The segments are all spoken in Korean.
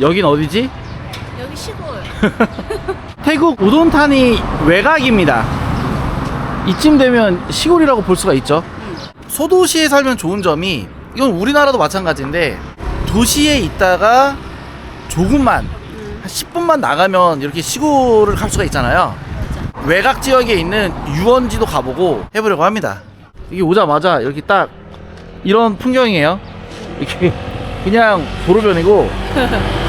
여긴 어디지? 여기 시골. 태국 우돈탄이 외곽입니다. 이쯤 되면 시골이라고 볼 수가 있죠. 소도시에 살면 좋은 점이 이건 우리나라도 마찬가지인데 도시에 있다가 조금만 음, 한 10분만 나가면 이렇게 시골을 갈 수가 있잖아요. 외곽 지역에 있는 유원지도 가보고 해보려고 합니다. 이게 오자마자 이렇게 딱 이런 풍경이에요. 이렇게 그냥 도로변이고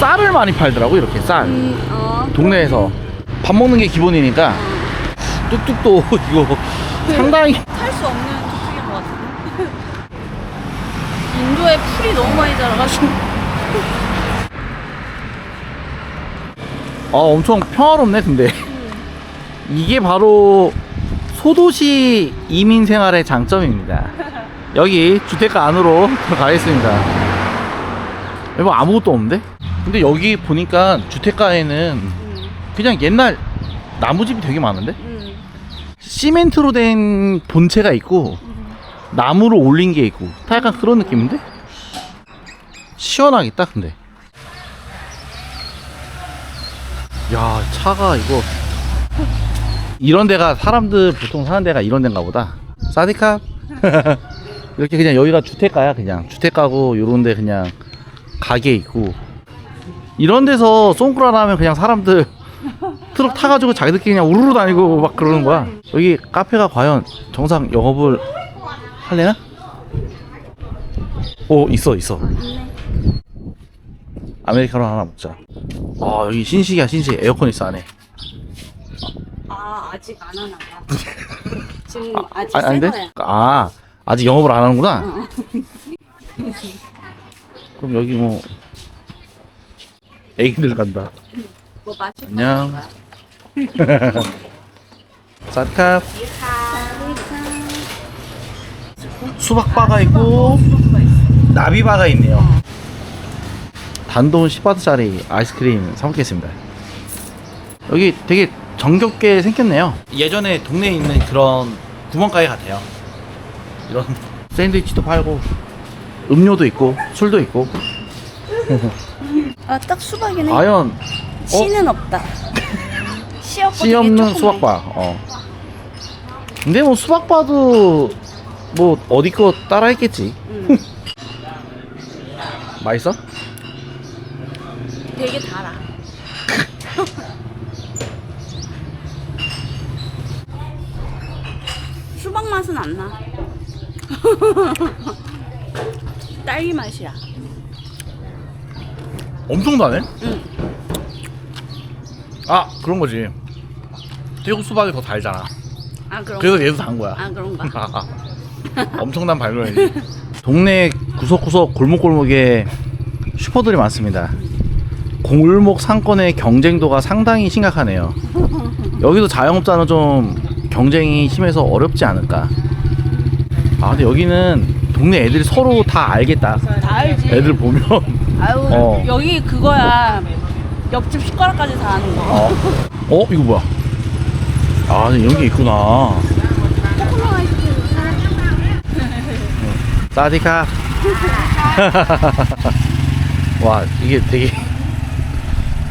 쌀을 많이 팔더라고 이렇게 쌀. 음, 어. 동네에서 밥 먹는 게 기본이니까 뚝뚝도 이거 상당히 살 수 없는 토픽인 것 같은데. 인도에 풀이 너무 많이 자라가지고. 아 엄청 평화롭네 근데 이게 바로 소도시 이민 생활의 장점입니다 여기 주택가 안으로 들어가겠습니다 여기 뭐 아무것도 없는데? 근데 여기 보니까 주택가에는 음, 그냥 옛날 나무집이 되게 많은데? 음, 시멘트로 된 본체가 있고 음. 나무로 올린 게 있고. 다 약간 그런 느낌인데? 시원하겠다 근데. 야 차가 이거 이런 데가 사람들 보통 사는 데가 이런 데인가 보다. 사디캅? 이렇게 그냥 여기가 주택가야 그냥. 주택가고 요런 데 그냥 가게 있고 이런 데서 송크라 하면 그냥 사람들 트럭 타가지고 자기들끼리 그냥 우르르 다니고 막 그러는 거야 여기 카페가 과연 정상 영업을 할래나? 오 있어 있어 아메리카노 하나 먹자 아 여기 신식이야 신식 에어컨 있어 안에 아, 아직 안 하나 봐. 지금 아직 아, 새 아닌데? 거야. 아 아직 영업을 안 하는구나 어. 그럼 여기 뭐 애기들 간다. 뭐 마실 안녕. 사카. 수박바가 있고 나비바가 있네요. 단돈 10바트짜리 아이스크림 사 먹겠습니다. 여기 되게 정겹게 생겼네요. 예전에 동네에 있는 그런 구멍가게 같아요. 이런 샌드위치도 팔고 음료도 있고 술도 있고 아, 딱 수박이네. 과연 씨는 없다. 씨 없고 씨 되게 없는 조그매. 수박바. 어. 근데 뭐 수박바도 뭐 어디 거 따라했겠지. 음, 맛있어? 되게 달아. 수박 맛은 안 나. 딸기 맛이야. 엄청 다네. 응. 아 그런 거지. 태국 수박이 더 달잖아. 아 그런. 그래서 얘도 단 거야. 아 그런가. 엄청난 발견이지. 동네 구석구석 골목골목에 슈퍼들이 많습니다. 골목 상권의 경쟁도가 상당히 심각하네요. 여기도 자영업자는 좀 경쟁이 심해서 어렵지 않을까. 아 근데 여기는 동네 애들이 서로 다 알겠다. 다 알지. 애들 보면 아유 어. 여기 그거야. 옆집 숟가락까지 다 아는 거. 어, 어 이거 뭐야? 아 이런 게 있구나. 사디카. 와 이게 되게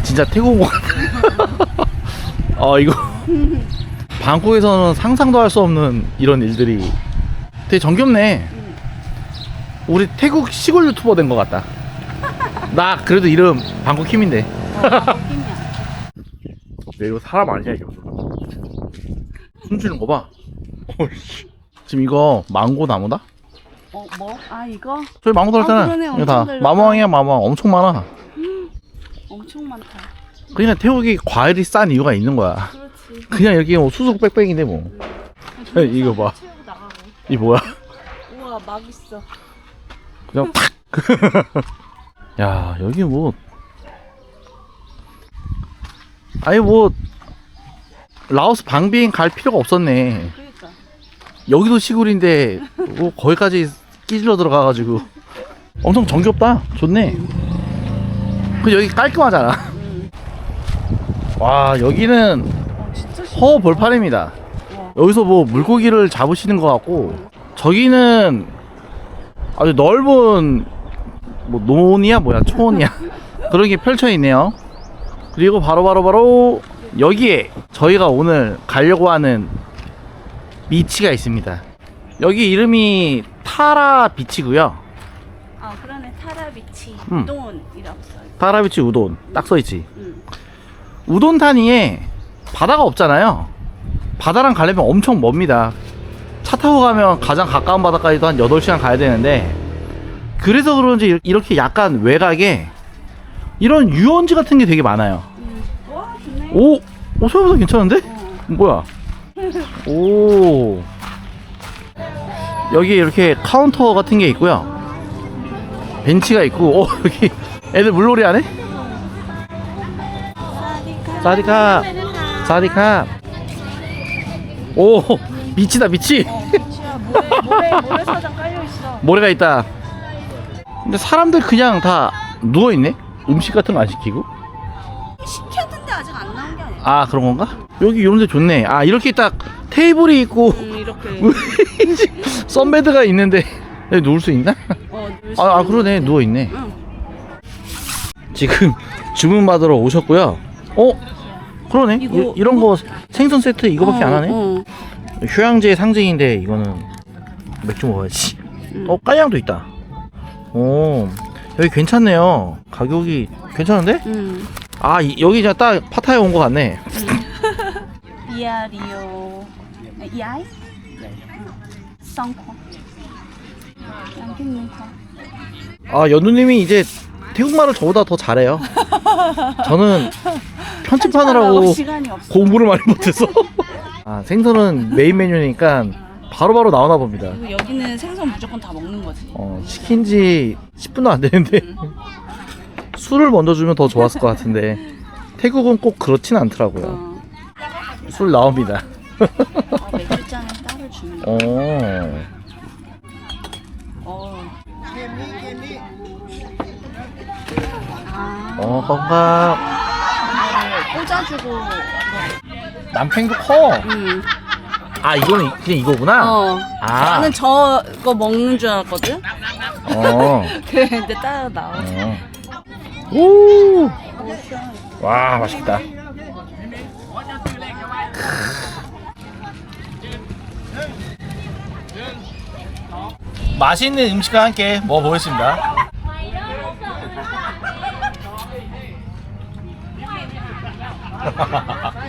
진짜 태국 온것 같아. 어 이거 방콕에서는 상상도 할 수 없는 이런 일들이 되게 정겹네. 우리 태국 시골 유튜버 된 것 같다. 나 그래도 이름 방콕 킴인데. 야, 이거 사람 아니야 이거 춤추는 거 봐. 어이씨. 지금 이거 망고 나무다? 어 뭐? 아 이거 저기 망고 아, 달잖아. 그러네. 이거 엄청 다 달렸다. 마모왕이야 마모왕 엄청 많아. 엄청 많다. 그냥 태국이 과일이 싼 이유가 있는 거야. 그렇지. 그냥 여기 뭐 수속 빽빽인데 뭐. 야, 이거 봐. 채우고 나가고. 이 뭐야? 우와 막 있어. 그냥 탁. 야 여기 뭐. 아니 뭐 라오스 방비행 갈 필요가 없었네. 그러니까. 여기도 시골인데 뭐 거기까지 끼질러 들어가가지고 엄청 정겹다. 좋네. 그 여기 깔끔하잖아. 음. 와 여기는 어, 진짜 시- 허 벌판입니다. 와. 여기서 뭐 물고기를 잡으시는 것 같고 저기는 아주 넓은 뭐 논이야 뭐야 초원이야 그런 게 펼쳐 있네요. 그리고 바로 바로 바로 여기에 저희가 오늘 가려고 하는 비치가 있습니다. 여기 이름이 타라 비치고요. 아 그러네 타라비치 음. 돈이라고 써. 타라 비치 우돈 딱 써 있지. 응. 우돈탄이에 바다가 없잖아요. 바다랑 가려면 엄청 멉니다. 차 타고 가면 가장 가까운 바다까지도 한 8시간 가야 되는데 그래서 그런지 이렇게 약간 외곽에 이런 유원지 같은 게 되게 많아요. 음. 와 좋네. 오, 오 생각보다 괜찮은데? 어. 뭐야? 오. 여기 이렇게 카운터 같은 게 있고요. 벤치가 있고, 오, 여기 애들 물놀이 하네? 사디카. 사디카. 오, 미치다, 미치. 어, 모래 모래 모래 사장 깔려 있어. 모래가 있다. 근데 사람들 그냥 다 누워있네? 음식 같은 거 안 시키고? 시켰는데 아직 안 나온 게 아니야. 아, 그런 건가? 여기 이런 데 좋네. 아, 이렇게 딱 테이블이 있고, 음, 이렇게. 썬베드가 있는데, 여기 누울 수 있나? 어, 누울 수 아, 아 있는. 그러네. 누워 있네. 응. 지금 주문 받으러 오셨고요. 어? 그러네. 이거- 이, 런거 생선 세트 이거밖에 안 어, 하네. 어. 휴양지의 상징인데 이거는 맥주 먹어야지. 음. 어, 까양도 있다. 오, 여기 괜찮네요. 가격이 괜찮은데? 음. 아, 이- 여기 진짜 딱 파타야 온 것 같네. 쌍콩. 양갱문파. 아, 연두님이 이제 태국말을 저보다 더 잘해요. 저는 편집하느라고 시간이 없어. 공부를 많이 못해서. 아, 생선은 메인 메뉴니까 바로바로 나오나 봅니다. 그리고 여기는 생선 무조건 다 먹는 거지. 어, 시킨 지 10분도 안 되는데 술을 먼저 주면 더 좋았을 것 같은데 태국은 꼭 그렇진 않더라고요. 어. 술 나옵니다. 아, 맥주잔을 따로 주는 거. 어. 어. 아. 어, 건강. 이거를 꽂아주고. 남편도 커. 음. 아, 이거는 그냥 이거구나. 어. 아. 나는 저거 먹는 줄 알았거든. 어. 근데 따라 나와. 어. 오. 와, 맛있다. 맛있는 음식과 함께 먹어보겠습니다.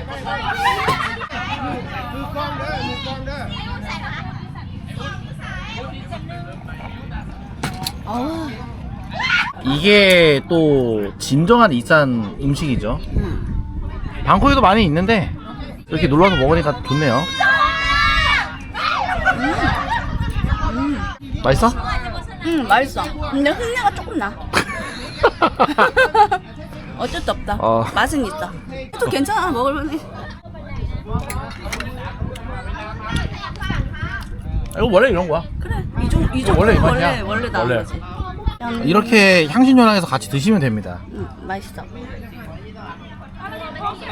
아. 이게 또 진정한 이산 음식이죠. 음. 방콕에도 많이 있는데 이렇게 놀러서 먹으니까 좋네요. 맛있어? 음, 맛있어. 근데 흉내가 조금 나. 어쩔 수 없다. 어. 맛은 있어. 또 괜찮아, 먹을만해. 이거 원래 이런 거야. 그래, 이 정도, 이 정도 원래 이 맛이야. 원래 나온 원래. 거지. 음, 이렇게 향신료랑해서 같이 드시면 됩니다. 음, 맛있어.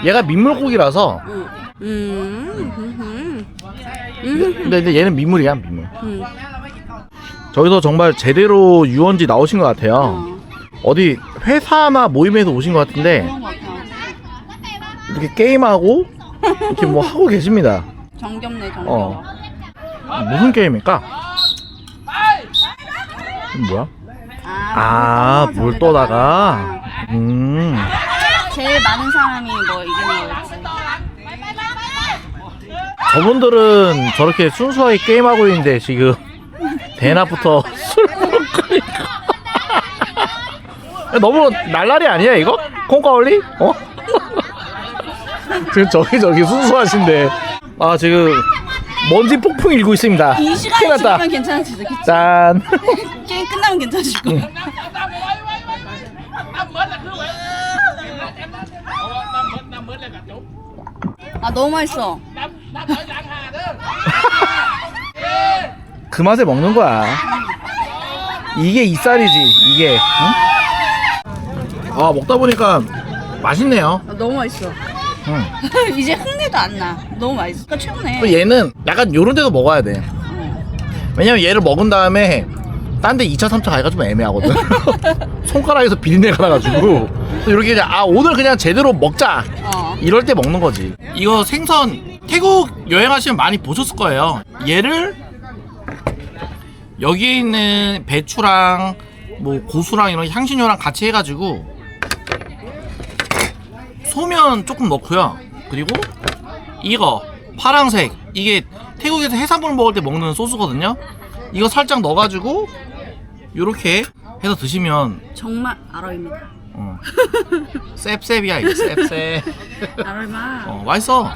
얘가 민물고기라서 음, 음, 음, 음, 근데 이제 얘는 민물이야 민물. 음. 저기서 정말 제대로 유원지 나오신 것 같아요. 어, 어디 회사나 모임에서 오신 것 같은데 그런 거 같아. 이렇게 게임하고 이렇게 뭐 하고 계십니다. 정겹네, 정겹. 어. 무슨 게임일까? 뭐야? 아, 물 떠다가. 음. 제일 많은 사람이 뭐 이기는 거였지. 저분들은 저렇게 순수하게 게임하고 있는데 지금 대낮부터 술 먹으니까 너무 날라리 아니야 이거? 콩가올리? 어? 지금 저기 저기 순수하신데 아 지금 먼지 폭풍 일고 있습니다 이 시간에 났다 죽으면 괜찮아지겠지. 짠 게임 끝나면 괜찮아질 거야. 아 너무 맛있어. 그 맛에 먹는 거야. 이게 이쌀이지, 이게. 응? 아, 먹다 보니까 맛있네요. 아, 너무 맛있어. 응. 이제 흙내도 안 나. 너무 맛있어. 그러니까 최고네. 또 얘는 약간 요런 데도 먹어야 돼. 응. 왜냐면 얘를 먹은 다음에 딴 데 2차 3차 가기가 좀 애매하거든. 손가락에서 비린내가 나가지고. 이렇게 그냥 아 오늘 그냥 제대로 먹자. 어. 이럴 때 먹는 거지. 이거 생선 태국 여행하시면 많이 보셨을 거예요. 얘를 여기에 있는 배추랑 뭐 고수랑 이런 향신료랑 같이 해가지고 소면 조금 넣고요. 그리고 이거 파랑색. 이게 태국에서 해산물 먹을 때 먹는 소스거든요. 이거 살짝 넣어가지고 요렇게 해서 드시면 정말 아로입니다. 어. 셉셉이야 이거 셉셉 아로이마. 어, 맛있어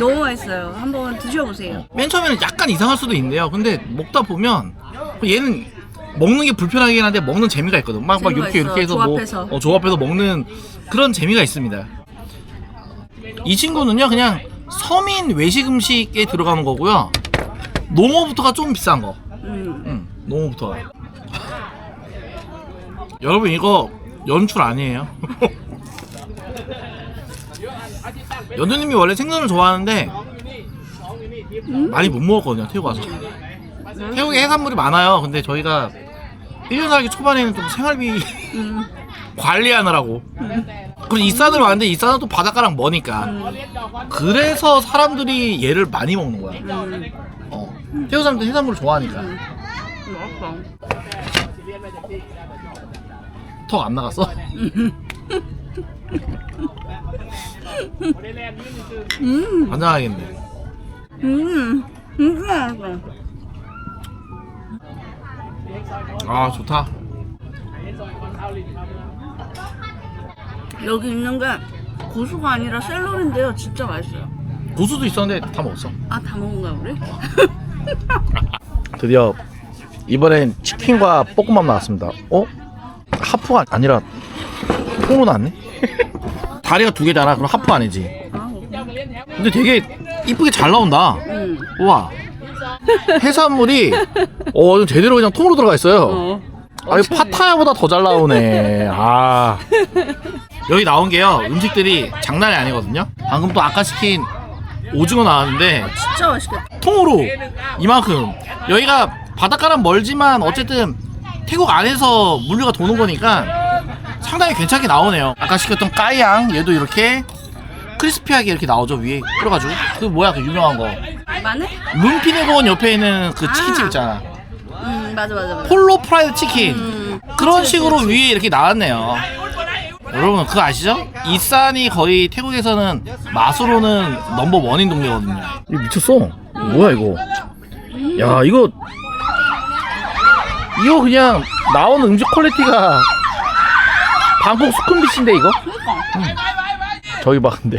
너무 맛있어요. 한번 드셔보세요. 맨 처음에는 약간 이상할 수도 있는데요 근데 먹다 보면 얘는 먹는 게 불편하긴 한데 먹는 재미가 있거든 막, 막 재미가 이렇게 있어. 이렇게 해서 조합해서. 뭐 어, 조합해서 먹는 그런 재미가 있습니다 이 친구는요 그냥 서민 외식 음식에 들어가는 거고요 농어부터가 좀 비싼 거 음. 응, 농어부터. 여러분 이거 연출 아니에요. 연두님이 원래 생선을 좋아하는데 많이 못 먹었거든요 태국 와서. 태국에 해산물이 많아요. 근데 저희가 1년 살기 초반에는 좀 생활비 음. 관리하느라고. 그럼 이산을 왔는데 이산은 또 바닷가랑 머니까. 그래서 사람들이 얘를 많이 먹는 거야. 음. 어. 태국 사람들 해산물을 좋아하니까. 맛있어. 턱 안 나갔어? 음. 환장하겠네. 음. 진짜 맛있어. 아 좋다. 여기 있는 게 고수가 아니라 샐러리인데요. 진짜 맛있어요. 고수도 있었는데 다 먹었어. 아, 다 먹은 거야, 우리? 드디어 이번엔 치킨과 볶음밥 나왔습니다. 어? 하프가 아니라 통으로 나왔네? 다리가 두 개잖아. 그럼 하프 아니지. 아, 근데 되게 이쁘게 잘 나온다. 음. 우와. 해산물이 어좀 제대로 그냥 통으로 들어가 있어요. 어. 아니 파타야보다 더 잘 나오네. 아 여기 나온 게요 음식들이 장난이 아니거든요. 방금 또 아까 시킨 오징어 나왔는데 진짜 맛있겠다. 통으로 이만큼 여기가 바닷가랑 멀지만 어쨌든 태국 안에서 물류가 도는 거니까 상당히 괜찮게 나오네요. 아까 시켰던 까이양 얘도 이렇게 크리스피하게 이렇게 나오죠 위에 뿌려가지고 그 뭐야 그 유명한 거 마늘? 룸피네고원 옆에 있는 그 아. 치킨집 있잖아. 음, 맞아, 맞아, 맞아. 폴로 프라이드 치킨 음. 그런 식으로 위에 이렇게 나왔네요. 여러분 그거 아시죠? 이산이 거의 태국에서는 맛으로는 넘버 원인 동네거든요. 이거 미쳤어. 뭐야 이거? 야 이거 이거 그냥 나오는 음식 퀄리티가 방콕 수쿰비치인데 이거? 저기 봐 근데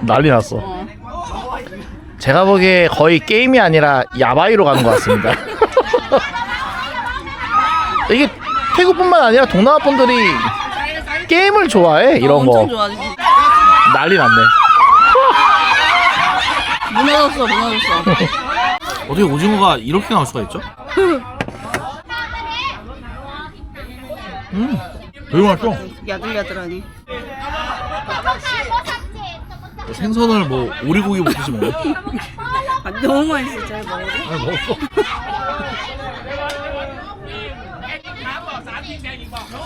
난리 났어. 어. 제가 보기에 거의 게임이 아니라 야바이로 가는 것 같습니다. 이게 태국뿐만 아니라 동남아 분들이 게임을 좋아해 이런 엄청 거 좋아하지. 난리 났네. 무너졌어, 무너졌어. 어떻게 오징어가 이렇게 나올 수가 있죠? 음, 되게 맛있어. 야들야들하니. 생선을 뭐 오리고기 먹듯이 먹네. 아, 너무 맛있어, 잘 먹어. 아니 먹었어.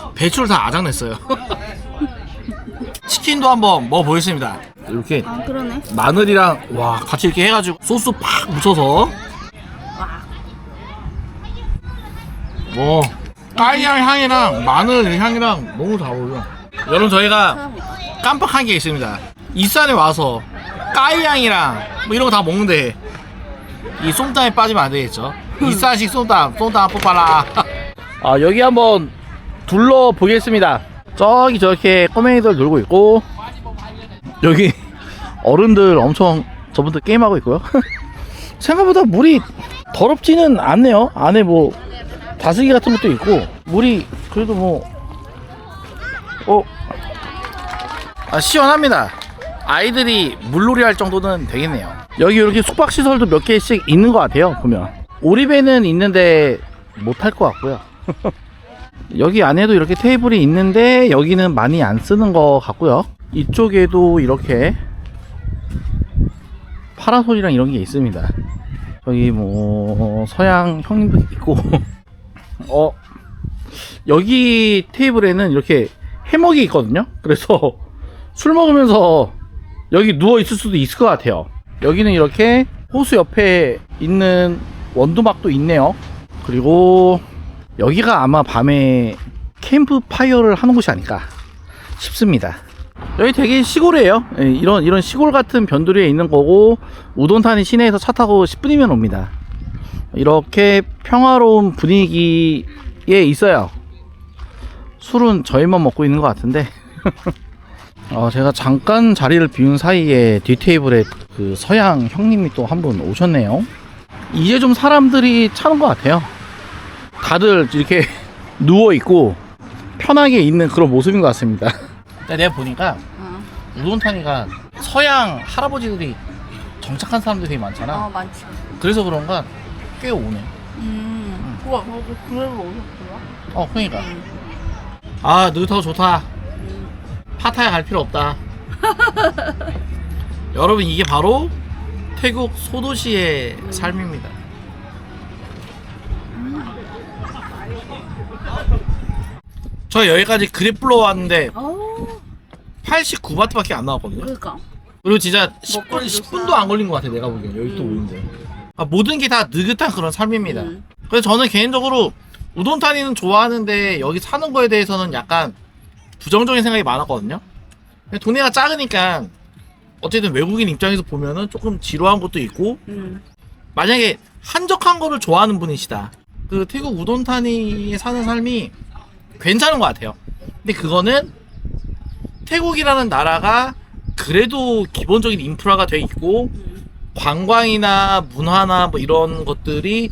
배추를 다 아작냈어요. 치킨도 한번 먹어보겠습니다. 이렇게 아, 그러네. 마늘이랑 와 같이 이렇게 해가지고 소스 팍 묻혀서 와. 뭐 까이양 향이랑 마늘 향이랑 너무 잘 어울려. 여러분 저희가? 깜빡한 게 있습니다. 이산에 와서 까이양이랑 뭐 이런 거 다 먹는데 이 쏨땀에 빠지면 안 되겠죠. 이산식 쏨땀, 쏨땀 뽑아라. 아 여기 한번 둘러 보겠습니다. 저기 저렇게 꼬맹이들 놀고 있고 여기 어른들 엄청 저분들 게임하고 있고요. 생각보다 물이 더럽지는 않네요. 안에 뭐 다슬기 같은 것도 있고 물이 그래도 뭐 어. 아, 시원합니다. 아이들이 물놀이 할 정도는 되겠네요. 여기 이렇게 숙박 시설도 몇 개씩 있는 것 같아요. 보면 오리배는 있는데 못 할 것 같고요. 여기 안에도 이렇게 테이블이 있는데 여기는 많이 안 쓰는 것 같고요. 이쪽에도 이렇게 파라솔이랑 이런 게 있습니다. 여기 뭐 서양 형님도 있고 어 여기 테이블에는 이렇게 해먹이 있거든요. 그래서 술 먹으면서 여기 누워 있을 수도 있을 것 같아요. 여기는 이렇게 호수 옆에 있는 원두막도 있네요. 그리고 여기가 아마 밤에 캠프 파이어를 하는 곳이 아닐까 싶습니다. 여기 되게 시골이에요. 예, 이런 이런 시골 같은 변두리에 있는 거고 우돈탄이 시내에서 차 타고 10분이면 옵니다. 이렇게 평화로운 분위기에 있어요. 술은 저희만 먹고 있는 것 같은데. 어, 제가 잠깐 자리를 비운 사이에 뒷테이블에 그 서양 형님이 또 한 분 오셨네요. 이제 좀 사람들이 차는 것 같아요. 다들 이렇게 누워 있고 편하게 있는 그런 모습인 것 같습니다. 내가 보니까 어, 우돈탄이가 서양 할아버지들이 정착한 사람들이 되게 많잖아. 어 많지. 그래서 그런가 꽤 오네. 음. 우와, 그거 그래도 오셨구나. 어, 그러니까. 음. 아, 느긋하고 좋다. 파타야 갈 필요 없다. 여러분, 이게 바로 태국 소도시의 삶입니다. 저 여기까지 그립플로 왔는데 어, 89바트밖에 안 나왔거든요. 그러니까. 그리고 진짜 10분, 먹거리도 10분도 싸. 안 걸린 것 같아, 내가 보기엔. 여기 또 음. 오는데. 아, 모든 게 다 느긋한 그런 삶입니다. 음. 그래서 저는 개인적으로 우돈타니는 좋아하는데 여기 사는 거에 대해서는 약간 부정적인 생각이 많았거든요. 동네가 작으니까 어쨌든 외국인 입장에서 보면은 조금 지루한 것도 있고 음. 만약에 한적한 거를 좋아하는 분이시다. 그 태국 우돈타니에 사는 삶이 괜찮은 것 같아요. 근데 그거는 태국이라는 나라가 그래도 기본적인 인프라가 돼 있고 음. 관광이나 문화나 뭐 이런 것들이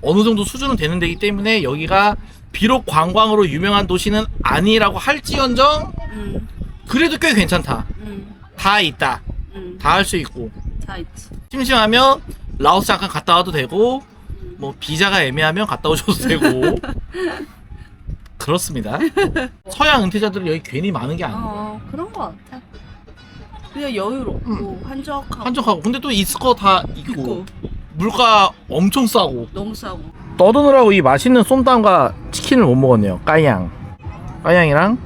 어느 정도 수준은 되는 데기 때문에 여기가 비록 관광으로 유명한 도시는 아니라고 할지언정 음. 그래도 꽤 괜찮다. 음. 다 있다. 음. 다 할 수 있고 다 있지. 심심하면 라오스 잠깐 갔다 와도 되고 뭐 비자가 애매하면 갔다 오셔도 되고 그렇습니다. 서양 은퇴자들이 여기 괜히 많은 게 아니에요. 어, 그런 거 같아. 그냥 여유롭고 한적하고 한적하고 근데 또 있을 거 다 있고, 있고 물가 엄청 싸고 너무 싸고. 떠드느라고 이 맛있는 쏨땀과 치킨을 못 먹었네요. 까양. 까양이랑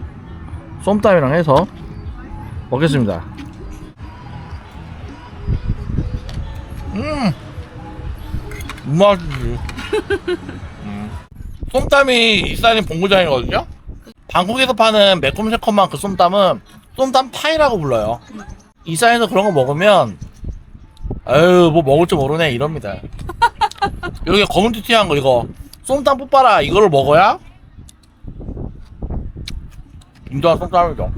쏨땀이랑 해서 먹겠습니다. 음. 맛있지. 음. 쏨땀이 이스라엘 본고장이거든요. 방콕에서 파는 매콤 새콤한 그 쏨땀은 쏨땀 파이라고 불러요. 이스라엘에서 그런 거 먹으면 아유 뭐 먹을 줄 모르네 이럽니다. 여기 검은 튀티한 거 이거. 쏨땀 뽑아라 이거를 먹어야? 인도한 쏨땀이죠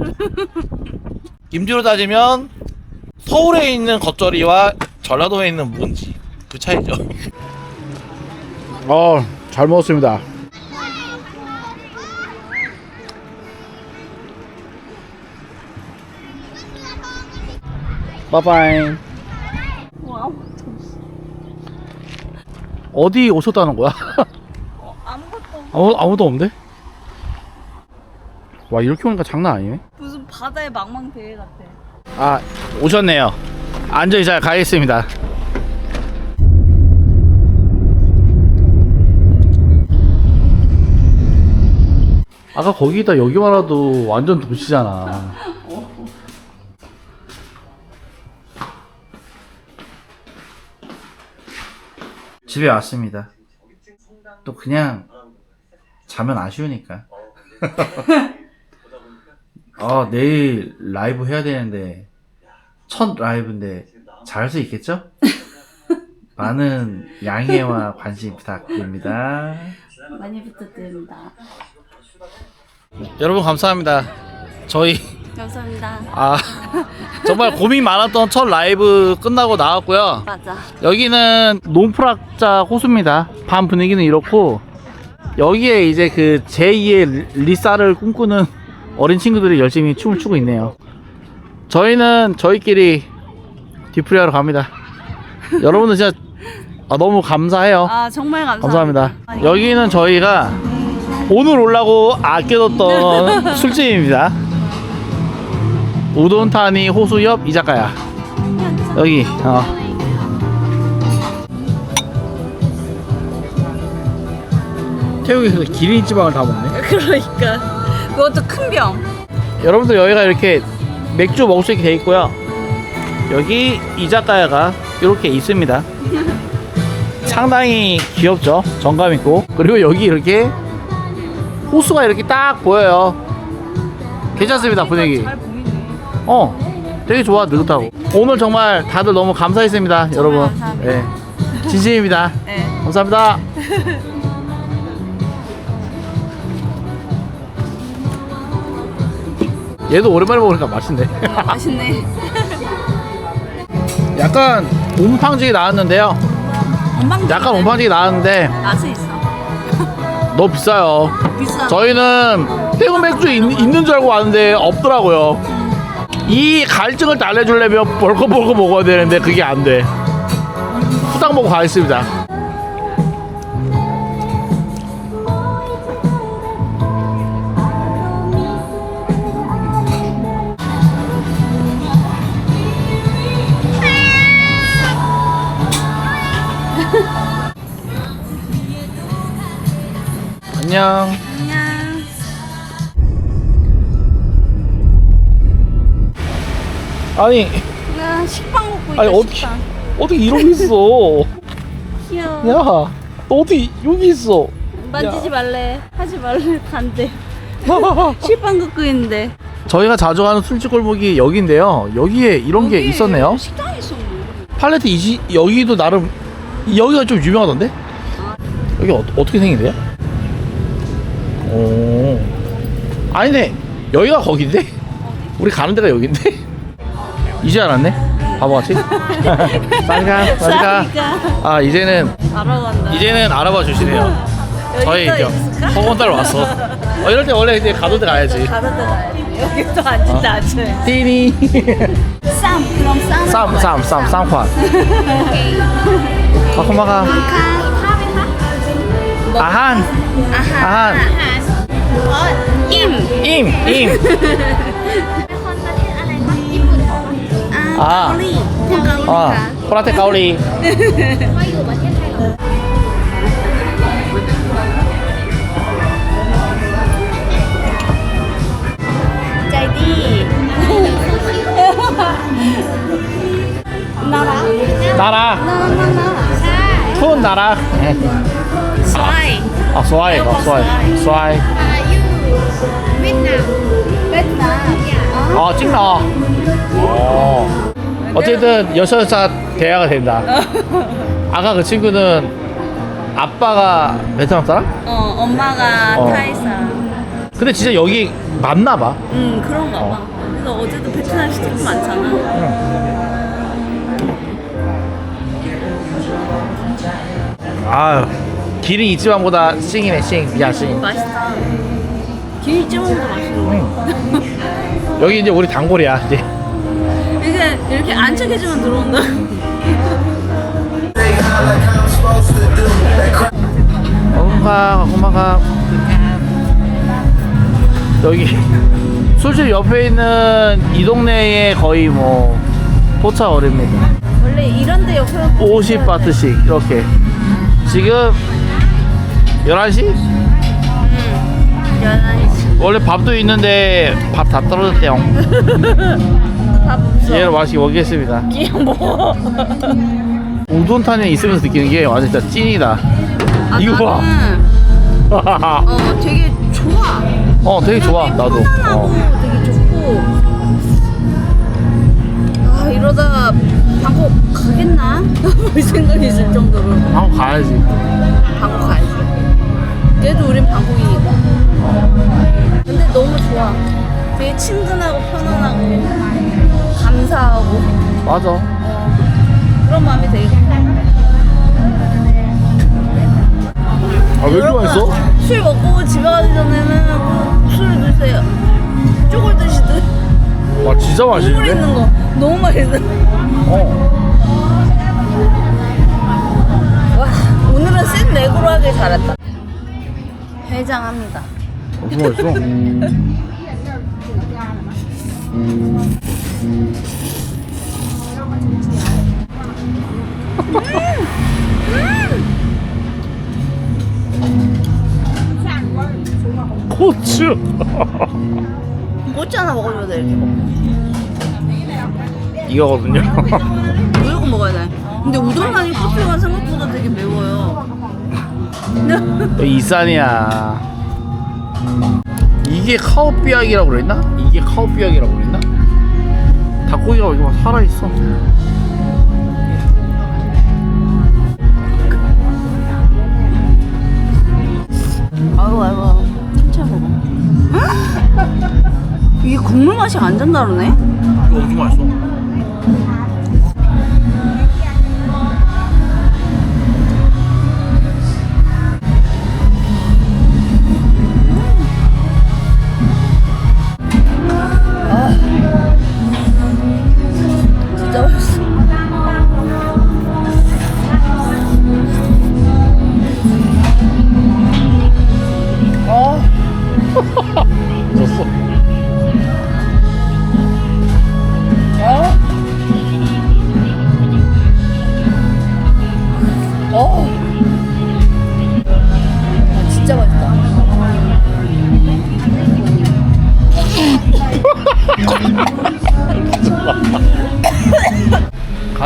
임지로 따지면 서울에 있는 겉절이와 전라도에 있는 묵은지. 그 차이죠. 어 잘 먹었습니다 바이바이 와, 어디 오셨다는 거야? 아무것도 없- 아무, 아무도 없는데? 와 이렇게 오니까 장난 아니네. 무슨 바다의 망망대해 같아. 아 오셨네요. 안전히 잘 가겠습니다. 아까 거기다 여기만 와도 완전 도시잖아 집에 왔습니다 또 그냥 자면 아쉬우니까 아 내일 라이브 해야 되는데 첫 라이브인데 잘할 수 있겠죠? 많은 양해와 관심 부탁드립니다. 많이 부탁드립니다. 여러분 감사합니다. 저희 감사합니다. 아 정말 고민 많았던 첫 라이브 끝나고 나왔고요. 맞아. 여기는 농프락자 호수입니다. 밤 분위기는 이렇고 여기에 이제 그 제2의 리사를 꿈꾸는 어린 친구들이 열심히 춤을 추고 있네요. 저희는 저희끼리 뒤풀이하러 갑니다. 여러분들 진짜 아, 너무 감사해요. 아 정말 감사합니다. 감사합니다. 여기는 저희가 오늘 올라고 아껴뒀던 술집입니다. 우돈타니 호수 옆 이자카야. 여기 어. 태국에서 기린지방을 다 먹네. 그러니까. 그것도 큰병. 여러분들 여기가 이렇게 맥주 먹을 수 있게 돼 있고요. 여기 이자카야가 이렇게 있습니다. 상당히 귀엽죠? 정감 있고. 그리고 여기 이렇게 호수가 이렇게 딱 보여요. 괜찮습니다 분위기. 잘 어, 되게 좋아, 느긋하고. 오늘 정말 다들 너무 감사했습니다, 여러분. 감사합니다. 네. 진심입니다. 네. 감사합니다. 얘도 오랜만에 먹으니까 맛있네. 어, 맛있네. 약간 옴팡지게 나왔는데요. 약간 옴팡지게 나왔는데 맛은 있어. 너무 비싸요. 비싸. 저희는 태국 맥주 있, 있는 줄 알고 왔는데 없더라고요. 이 갈증을 달래주려면 벌컥벌컥 먹어야 되는데 그게 안 돼. 후딱 먹고 가겠습니다. 안녕. 안녕. 아니 나 식빵 먹고 있다. 아니 어떻게 식빵. 어떻게 이러고 있어? 귀여워. 야, 너 어디 여기 있어? 만지지 말래. 하지 말래. 간대. 식빵 긋고 있는데. 저희가 자주 가는 술집 골목이 여기인데요. 여기에 이런 게 있었네요. 식당이 있어. 팔레트 이지 여기도 나름 여기가 좀 유명하던데? 여기 어, 어떻게 생긴대요? 오, 아니네. 여기가 거긴데? 우리 가는 데가 여긴데? 이제 알았네. 바보같이. 싸니까, 싸니까. 아 이제는 알아간다. 이제는 알아봐 주시네요. 저희 이제 따러 왔어. 어, 이럴 때 원래 이제 가던 데 가야지. 가는 데 가야지. 여기 또 앉은다 어. 앉아야 띠니. 쌈 그럼 쌈. 쌈, 쌈, 쌈, 쌈ኳ. 가끔마가 아한, 아한, 임. 임, 임. ่าเกาหลีพูดเกาหลีอ๋อค่ะเพราะแต่เกาหลี ก็อยู่ประเทศไทยเหรอใจดีน่ารักดาราน่ารักน่ารักใช่ทุนดาราอืมสวยอ๋อสวยอ๋อสวยสวยอ่าอยู่เวียดนามเวียดนาม อ๋อจริงเหรออ๋อ 어쨌든 여섯 살 대화가 된다. 아까 그 친구는 아빠가 베트남 사람? 어 엄마가 어. 타이 사람 근데 진짜 여기 맞나 봐. 음 그런가 봐 어. 그래서 어제도 베트남 시티도 많잖아 아유, 기린 이지방보다 싱이네, 싱. 야, 싱. 맛있다 맛있는데 응. 여기 이제 우리 단골이야, 이제. 이렇게 안착해주면 들어온다 엄마가, 엄마가. 여기 술집 옆에 있는 이 동네에 거의 뭐 포차 어립니다. 원래 이런데 옆에 50 바트씩 이렇게. 지금 11시? 응 11시 원래 밥도 있는데 밥 다 떨어졌대요. 밥 없어 얘를 맛있게 먹겠습니다. 그냥 먹어 우돈탄에 있으면서 느끼는 게 완전 진짜 찐이다. 아, 이거 봐. 나는 어 되게 좋아 어, 되게 좋아, 나도. 편안하고 어. 되게 좋고 아 이러다 방콕 가겠나? 이 생각이 들 정도로 한번 가야지. 방콕 가야지 그래도 우린 방콕이니까 맞아. 어, 그런 마음이 되게 아, 왜 이렇게 맛있어? 술 먹고 집에 가기 전에는 꼭 술을 드세요 쪼글 드시듯 와, 진짜 국물 맛있는데? 있는 거 너무 맛있어 어. 와 오늘은 센 맥으로 하길 잘했다 해장합니다 엄청 맛있어. 고추. 꼬치 하나 먹어줘야 돼 이렇게 이거거든요. 무조건 먹어야 돼 근데 우동만이 꼬치가 생각보다 되게 매워요 또 이산이야. 이게 카오삐약이라고 그랬나? 이게 카오삐약이라고 그랬나? 닭고기가 여기 막 살아있어. 아이고 아이고. 천천히 먹어 이게 국물 맛이 완전 다르네. 이거 엄청 맛있어.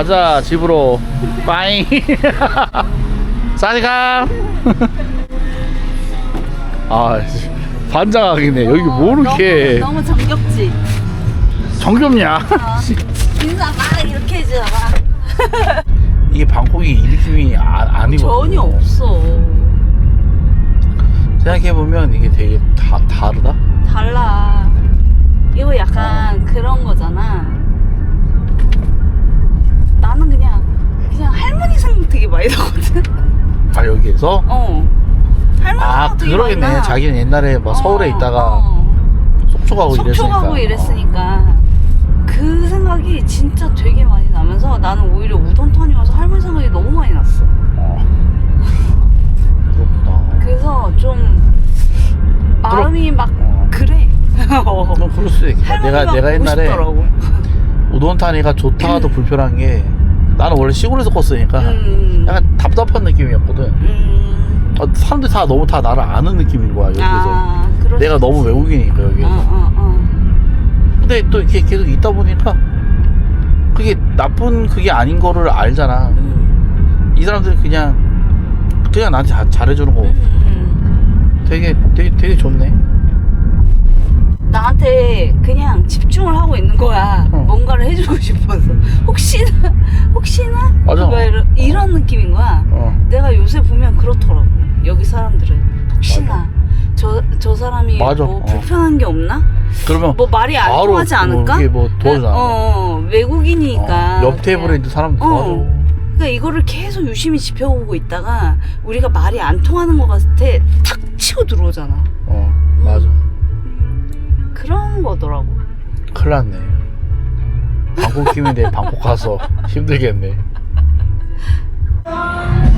가자 집으로. 빠잉. 사니가. 아 씨, 반장하겠네. 여기 뭐 이렇게 너무, 너무 정겹지? 정겹냐? 인사 막 이렇게 해주잖아. 이게 방콕이 이 느낌이 아, 아니거든. 전혀 없어. 생각해 보면 이게 되게 다 다르다. 달라. 이거 약간 그런 거잖아. 나는 그냥, 그냥 할머니 생각 되게 많이 나거든? 아 여기에서 어. 할머니 아 되게 많이 그러겠네. 나. 자기는 옛날에 막 서울에 어, 있다가 어. 속초 가고 속초 이랬으니까. 가고 이랬으니까 그 생각이 진짜 되게 많이 나면서 나는 오히려 우동턴이 와서 할머니 생각이 너무 많이 났어. 어. 그렇구나. 그래서 좀 마음이 막 어. 그래. 뭐 그럴 수도 있겠다. 내가 할머니가 내가 보고 옛날에 싶더라고. 우돈타니가 좋다가도 불편한 게 나는 원래 시골에서 컸으니까 음. 약간 답답한 느낌이었거든. 음. 아, 사람들이 다 너무 다 나를 아는 느낌인 거야 여기서. 아, 그럴 내가 수 너무. 외국인이니까 어, 여기에서. 어, 어. 근데 또 이렇게 계속 있다 보니까 그게 나쁜 그게 아닌 거를 알잖아. 음. 이 사람들이 그냥 그냥 나한테 자- 잘해주는 거 음. 되게 되게 되게 좋네. 나한테 그냥 집중을 하고 있는 거야. 어. 느낌인 거야. 어. 내가 요새 보면 그렇더라고. 여기 사람들은. 혹시나. 저, 저 사람이 맞아. 뭐 어. 불편한 게 없나? 그러면 뭐 말이 안 바로 통하지 않을까? 뭐 이게 뭐 도와주잖아. 어, 어, 외국인이니까. 어, 옆 테이블에 있는 사람도 어. 도와줘. 그러니까 이거를 계속 유심히 지켜보고 있다가 우리가 말이 안 통하는 것 같아 탁 치고 들어오잖아. 어 맞아. 그런 거더라고. 큰일 났네. 방콕 팀인데 방콕 가서 힘들겠네. Bye.